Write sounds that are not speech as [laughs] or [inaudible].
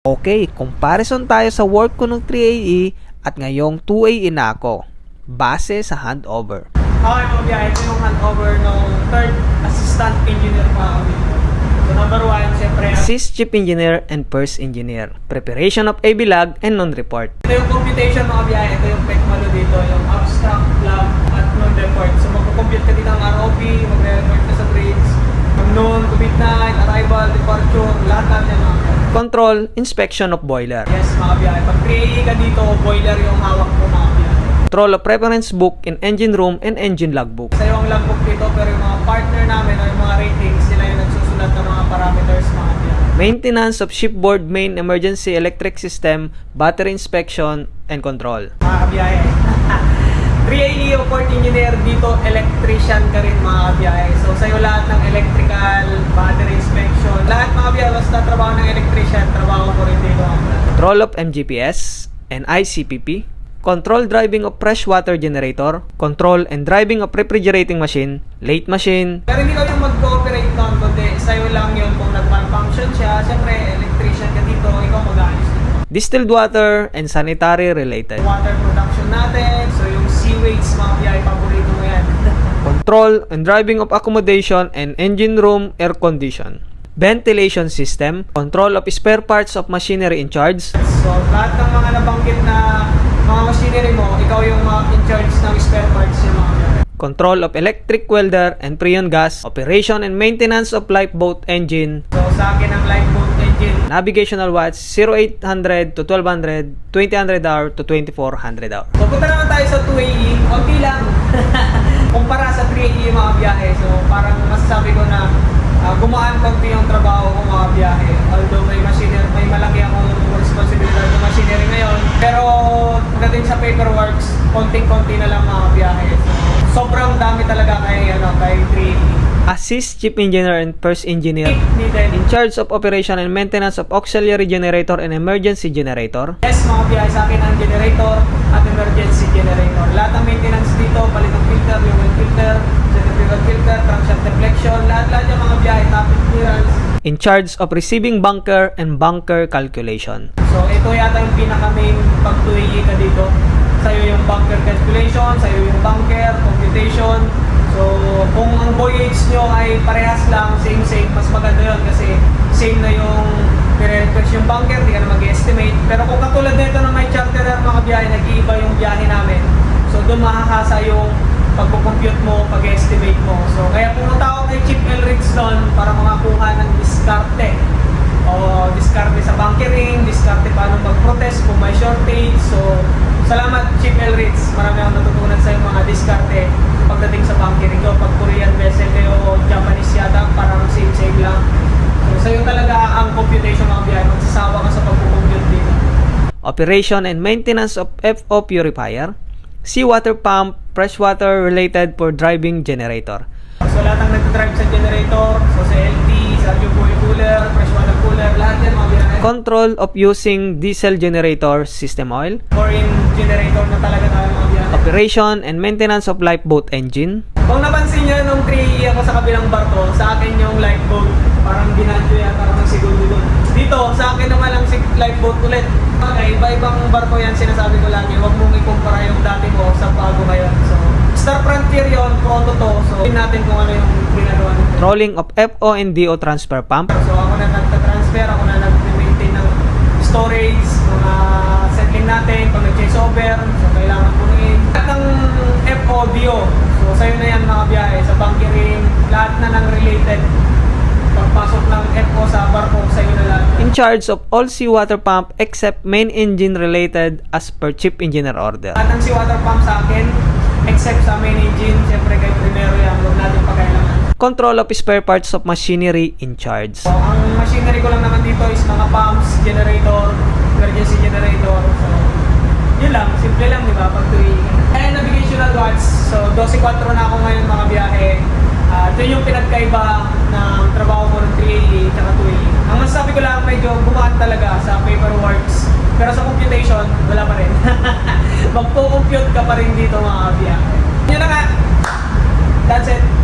Okay, comparison tayo sa work ko ng 3AE at ngayong 2AE na ako. Base sa handover. Okay, mga biyahe. Ito yung handover ng third assistant engineer pa kami. So, number one, siyempre, Assist Chief Engineer and First Engineer. Preparation of AB log and non-report. ito yung computation mga biyahe. Ito yung PECMALO dito, yung abstract, lab, at non-report. So, magkukompute ka dito ng ROP, magre-report ka sa grades, ang noon, COVID-9, arrival, departure, lahat-lahat yan mga biyahe. Control, inspection of boiler. Yes, mga biyahe. Pag 3AE ka dito, boiler yung hawak mo mga biyahe. Control of reference book in engine room and engine logbook. Sa'yo ang logbook dito, pero yung mga partner namin o yung mga ratings, sila yung nagsusulat ng mga parameters mga biyahe. Maintenance of shipboard main emergency electric system, battery inspection, and control. mga kabiyahe. [laughs] 3AE o port engineer dito, electrician ka rin mga kabiyahe. So sa'yo lahat ng electrical, battery inspection, lahat mga kabiyahe, basta trabaho ng electrician, trabaho ko rin dito. Control of MGPS and ICPP. Control driving of freshwater generator. Control and driving of refrigerating machine. Late machine. Pero hindi kami mag-cooperate nun, kundi sa'yo lang yun kung nag-malfunction siya. Siyempre, electrician ka dito, ikaw mag-ayos dito. Distilled water and sanitary related. Water production natin, sewage mga kabiyahe, paborito mo yan. [laughs] Control and driving of accommodation and engine room air condition. Ventilation system. Control of spare parts of machinery in charge. So, lahat ng mga nabanggit na mga machinery mo, ikaw yung mga in charge ng spare parts yung mga. Control of electric welder and freon gas. Operation and maintenance of lifeboat engine. So sa akin ang lifeboat. Navigational watch 0800 to 1200, 2000 hour to 2400 hour. So punta naman tayo sa 2AE. Konti lang. [laughs] Kumpara sa 3AE yung mga biyahe. So parang masasabi ko na ah, gumaan konti yung trabaho ko mga biyahe. Although may machinery, may malaki akong responsibilidad ng machinery ngayon. Pero pagdating sa paperworks, konting-konti na lang mga biyahe. So sobrang dami talaga kay, ano, kay 3AE. Assist chief engineer and first engineer. In charge of operation and maintenance of auxiliary generator and emergency generator. Yes, mga biyahe sa akin ang generator at emergency generator. Lahat ng maintenance dito, palit ng filter, yung oil filter, centrifugal filter, crankshaft deflection, lahat-lahat yung mga biyahe, topic clearance. In charge of receiving bunker and bunker calculation. So, ito yata yung pinaka-main pag 2AE ka dito. Sa'yo yung bunker calculation, sa'yo yung bunker, computation. So, kung ang voyage nyo ay parehas lang, same-same, mas maganda yun kasi same na yung pire-request yung bunker, di ka na mag-estimate. Pero kung katulad nito na may charterer mga biyahe, nag-iiba yung biyahe namin. So, doon makakasa yung pagpo-compute mo, pag-estimate mo. So, kaya pumunta ako kay Chief Elrich doon para makakuha ng diskarte. O diskarte sa bunkering, diskarte paano mag-protest kung may shortage. So, salamat Chief Elrich. Marami akong natutunan sa mga diskarte pagdating sa bunkering ko. Pag Korean vessel kayo o Japanese yata, parang same-same lang. So, sa'yo talaga ang computation mga biyahe. Magsasawa ka sa pagpo-compute dito. Operation and maintenance of FO purifier. Seawater pump, freshwater related for driving generator. So lahat ng nagdadrive sa generator, so sa LT, sa fuel cooler, freshwater cooler, lahat yan mga biyahe. Control of using diesel generator system oil. Foreign generator na talaga tayo mga. Operation and maintenance of lifeboat engine. Kung napansin nyo nung 3 ako sa kabilang barko, sa akin yung lifeboat, parang ginadyo yata ako ng segundo doon. Dito, sa akin naman ang lifeboat ulit. Okay, iba-ibang barko yan, sinasabi ko lagi, huwag mong ikumpara yung dati mo sa bago ngayon. So, Star Frontier yun, proto to. So, natin kung ano yung ginagawa nito. Rolling of FO and DO transfer pump. So ako na nagta-transfer, ako na nag-maintain ng storage, mga settling natin, pag nag-change over, so kailangan punuin. Lahat ng FODO, so sa'yo na yan mga biyahe, sa bunkering, lahat na ng related. Pagpasok ng FO sa barko, sa'yo na lahat. In charge of all seawater pump except main engine related as per chief engineer order. Lahat ng seawater pump sa akin, except sa main engine, siyempre kay primero yan, huwag natin pagkailangan. Control of spare parts of machinery in charge. So, ang machinery ko lang naman dito is mga pumps, generator, emergency generator. So, yun lang. Simple lang, di ba? Pag tuwing. And navigational watch. So, 12.4 na ako ngayon mga biyahe. Ah, uh, ito yung pinagkaiba ng trabaho ko ng 3AA at 2AA. Ang masasabi ko lang, medyo bumaan talaga sa paperworks. Pero sa computation, wala pa rin. [laughs] Magpo-compute ka pa rin dito mga kabiyake. Yun na nga. That's it.